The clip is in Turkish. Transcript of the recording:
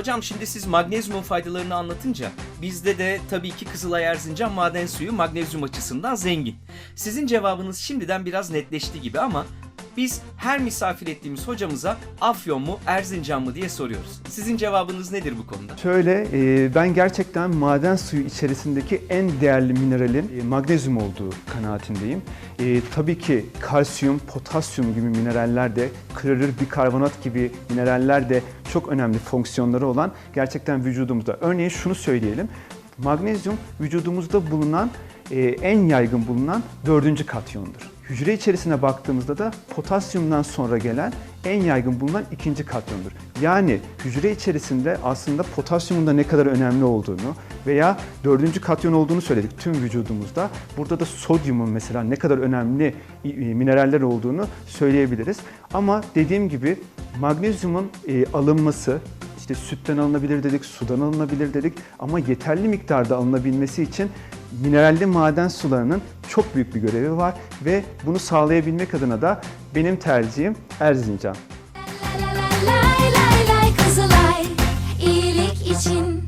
Hocam şimdi siz magnezyumun faydalarını anlatınca bizde de tabii ki Kızılay Erzincan maden suyu magnezyum açısından zengin. Sizin cevabınız şimdiden biraz netleşti gibi ama biz her misafir ettiğimiz hocamıza Afyon mu Erzincan mı diye soruyoruz. Sizin cevabınız nedir bu konuda? Şöyle, e, ben gerçekten maden suyu içerisindeki en değerli mineralin e, magnezyum olduğu kanaatindeyim. E, tabii ki kalsiyum, potasyum gibi mineraller de, klorür bikarbonat gibi mineraller de çok önemli fonksiyonları olan gerçekten vücudumuzda. Örneğin şunu söyleyelim, magnezyum vücudumuzda bulunan, en yaygın bulunan dördüncü katyondur. Hücre içerisine baktığımızda da potasyumdan sonra gelen en yaygın bulunan ikinci katyondur. Yani hücre içerisinde aslında potasyumun da ne kadar önemli olduğunu veya dördüncü katyon olduğunu söyledik tüm vücudumuzda. Burada da sodyumun mesela ne kadar önemli mineraller olduğunu söyleyebiliriz. Ama dediğim gibi magnezyumun e, alınması, işte sütten alınabilir dedik, sudan alınabilir dedik ama yeterli miktarda alınabilmesi için mineralli maden sularının çok büyük bir görevi var ve bunu sağlayabilmek adına da benim tercihim Erzincan. Lay lay lay Kızılay iyilik için